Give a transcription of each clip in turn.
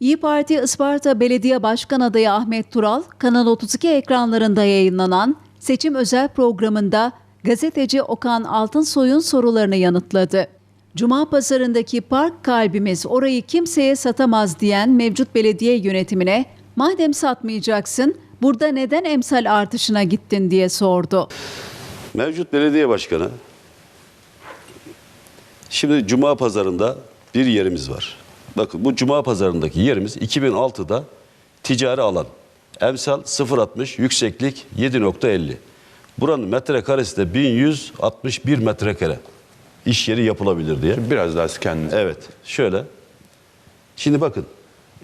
İyi Parti Isparta Belediye Başkan adayı Ahmet Tural, Kanal 32 ekranlarında yayınlanan seçim özel programında gazeteci Okan Altınsoy'un sorularını yanıtladı. Cuma pazarındaki park kalbimiz orayı kimseye satamaz diyen mevcut belediye yönetimine madem satmayacaksın burada neden emsal artışına gittin diye sordu. Mevcut belediye başkanı şimdi Cuma pazarında bir yerimiz var. Bakın bu Cuma pazarındaki yerimiz 2006'da ticari alan. Emsal 0.60, yükseklik 7.50. Buranın metrekaresi de 1161 metrekare. İş yeri yapılabilir diye. Biraz daha kendiniz. Evet, şöyle. Şimdi bakın,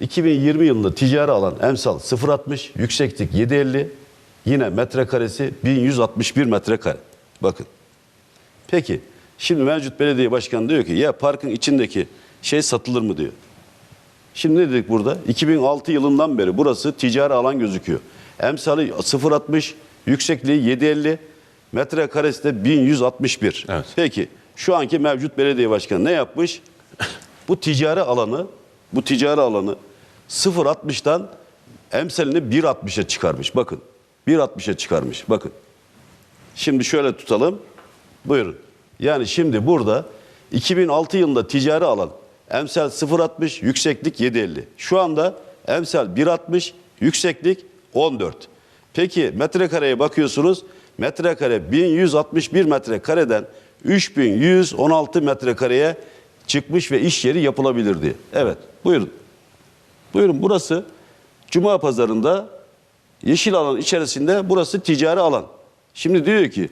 2020 yılında ticari alan emsal 0.60, yükseklik 7.50, yine metrekaresi 1161 metrekare. Bakın. Peki, şimdi mevcut belediye başkanı diyor ki, ya parkın içindeki şey satılır mı diyor. Şimdi ne dedik burada? 2006 yılından beri burası ticari alan gözüküyor. Emsali 0.60, yüksekliği 7.50, metrekaresi de 1161. Evet. Peki şu anki mevcut belediye başkanı ne yapmış? Bu ticari alanı, bu ticari alanı 0.60'dan emsalini 1.60'a çıkarmış. Bakın. 1.60'a çıkarmış. Bakın. Şimdi şöyle tutalım. Buyurun. Yani şimdi burada 2006 yılında ticari alan emsal 0.60, yükseklik 7.50. Şu anda emsal 1.60, yükseklik 14. Peki metrekareye bakıyorsunuz. Metrekare 1161 metrekareden 3116 metrekareye çıkmış ve iş yeri yapılabilirdi. Evet, buyurun. Buyurun burası Cuma pazarında yeşil alan içerisinde burası ticari alan. Şimdi diyor ki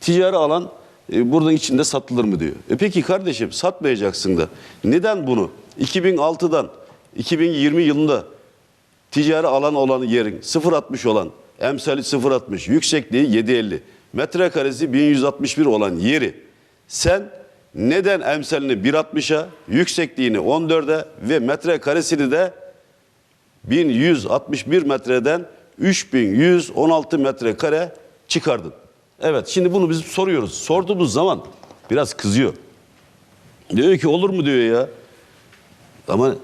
ticari alan e, burada içinde satılır mı diyor. E peki kardeşim satmayacaksın da neden bunu 2006'dan 2020 yılında ticari alan olan yerin 0.60 olan emsali 0.60 yüksekliği 7.50 metrekaresi 1161 olan yeri sen neden emsalini 1.60'a yüksekliğini 14'e ve metrekaresini de 1161 metreden 3116 metrekare çıkardın. Evet şimdi bunu biz soruyoruz. Sorduğumuz zaman biraz kızıyor. Diyor ki olur mu diyor ya. Ama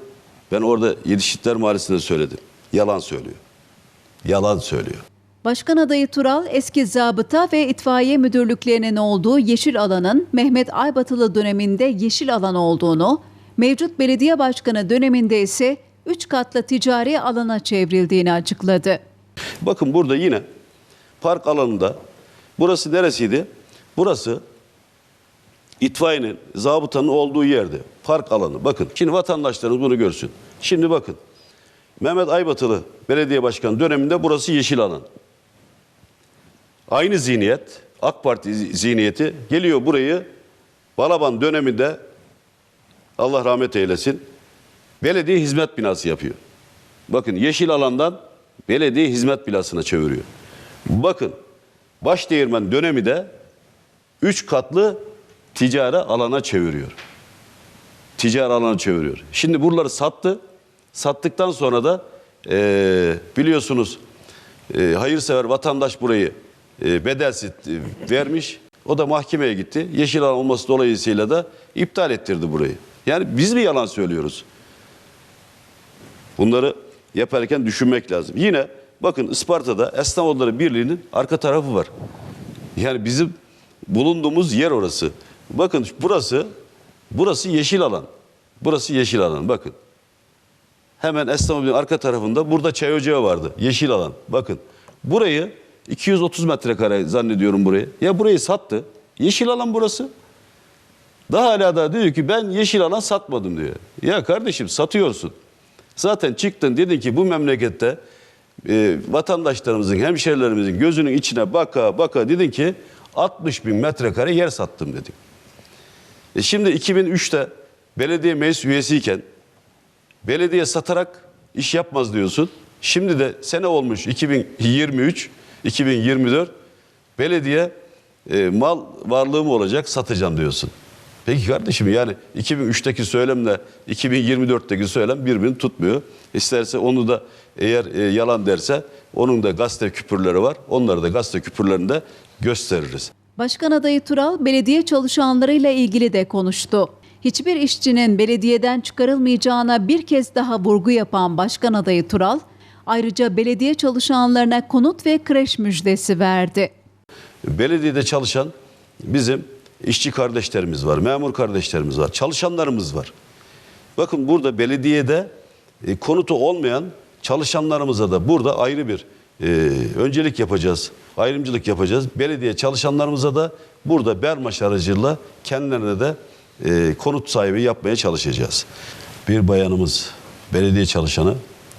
ben orada Yedişitler Mahallesi'nde söyledim. Yalan söylüyor. Yalan söylüyor. Başkan adayı Tural, eski zabıta ve itfaiye müdürlüklerinin olduğu yeşil alanın Mehmet Aybatılı döneminde yeşil alan olduğunu, mevcut belediye başkanı döneminde ise 3 katlı ticari alana çevrildiğini açıkladı. Bakın burada yine park alanında burası neresiydi? Burası itfaiyenin, zabıtanın olduğu yerde. Park alanı. Bakın şimdi vatandaşlarımız bunu görsün. Şimdi bakın. Mehmet Aybatılı belediye başkanı döneminde burası yeşil alan. Aynı zihniyet, AK Parti zihniyeti geliyor burayı Balaban döneminde Allah rahmet eylesin belediye hizmet binası yapıyor. Bakın yeşil alandan belediye hizmet binasına çeviriyor. Bakın Başdeğirmen dönemi de 3 katlı ticari alana çeviriyor. Ticari alana çeviriyor. Şimdi buraları sattı. Sattıktan sonra da eee, biliyorsunuz eee, hayırsever vatandaş burayı eee, bedelsiz e, vermiş. O da mahkemeye gitti. Yeşil alan olması dolayısıyla da iptal ettirdi burayı. Yani biz mi yalan söylüyoruz? Bunları yaparken düşünmek lazım. Yine bakın Isparta'da Esnaf Odaları Birliği'nin arka tarafı var. Yani bizim bulunduğumuz yer orası. Bakın burası burası yeşil alan. Burası yeşil alan bakın. Hemen Esnaf Odaları arka tarafında burada çay ocağı vardı. Yeşil alan. Bakın burayı 230 metrekare zannediyorum burayı. Ya burayı sattı. Yeşil alan burası. Daha hala da diyor ki ben yeşil alan satmadım diyor. Ya kardeşim satıyorsun. Zaten çıktın dedin ki bu memlekette e, vatandaşlarımızın, hemşerilerimizin gözünün içine baka baka dedin ki 60 bin metrekare yer sattım dedik. E şimdi 2003'te belediye meclis üyesiyken belediye satarak iş yapmaz diyorsun. Şimdi de sene olmuş 2023, 2024 belediye e, mal varlığım olacak satacağım diyorsun. Peki kardeşim yani 2003'teki söylemle 2024'teki söylem birbirini tutmuyor. İsterse onu da eğer e, yalan derse onun da gazete küpürleri var. Onları da gazete küpürlerinde gösteririz. Başkan adayı Tural, belediye çalışanlarıyla ilgili de konuştu. hiçbir işçinin belediyeden çıkarılmayacağına bir kez daha vurgu yapan Başkan adayı Tural, ayrıca belediye çalışanlarına konut ve kreş müjdesi verdi. Belediyede çalışan bizim işçi kardeşlerimiz var, memur kardeşlerimiz var, çalışanlarımız var. Bakın burada belediyede e, konutu olmayan çalışanlarımıza da burada ayrı bir e, öncelik yapacağız, ayrımcılık yapacağız. Belediye çalışanlarımıza da burada Bermaş aracılığıyla kendilerine de e, konut sahibi yapmaya çalışacağız. Bir bayanımız, belediye çalışanı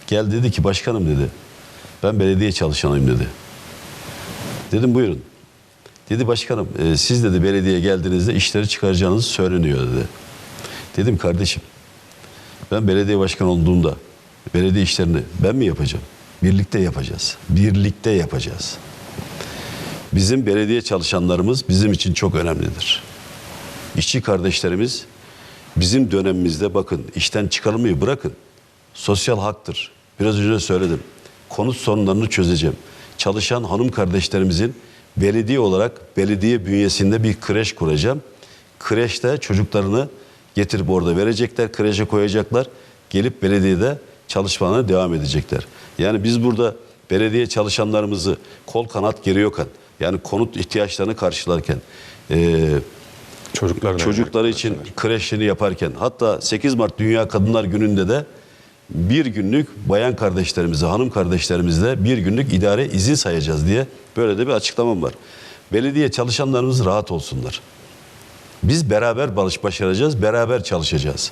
gel dedi ki başkanım dedi, ben belediye çalışanıyım dedi. Dedim buyurun. Dedi başkanım e, siz dedi belediye geldiğinizde işleri çıkaracağınız söyleniyor dedi. Dedim kardeşim ben belediye başkanı olduğumda belediye işlerini ben mi yapacağım? Birlikte yapacağız. Birlikte yapacağız. Bizim belediye çalışanlarımız bizim için çok önemlidir. İşçi kardeşlerimiz bizim dönemimizde bakın işten çıkarılmayı bırakın. Sosyal haktır. Biraz önce söyledim. Konut sorunlarını çözeceğim. Çalışan hanım kardeşlerimizin belediye olarak belediye bünyesinde bir kreş kuracağım. Kreşte çocuklarını getirip orada verecekler, kreşe koyacaklar. Gelip belediyede çalışmalarına devam edecekler. Yani biz burada belediye çalışanlarımızı kol kanat geriyorken yani konut ihtiyaçlarını karşılarken eee Çocuklar da çocukları için kreşini yaparken hatta 8 Mart Dünya Kadınlar Günü'nde de bir günlük bayan kardeşlerimize, hanım kardeşlerimizle bir günlük idare izin sayacağız diye böyle de bir açıklamam var. Belediye çalışanlarımız rahat olsunlar. Biz beraber barış başaracağız, beraber çalışacağız.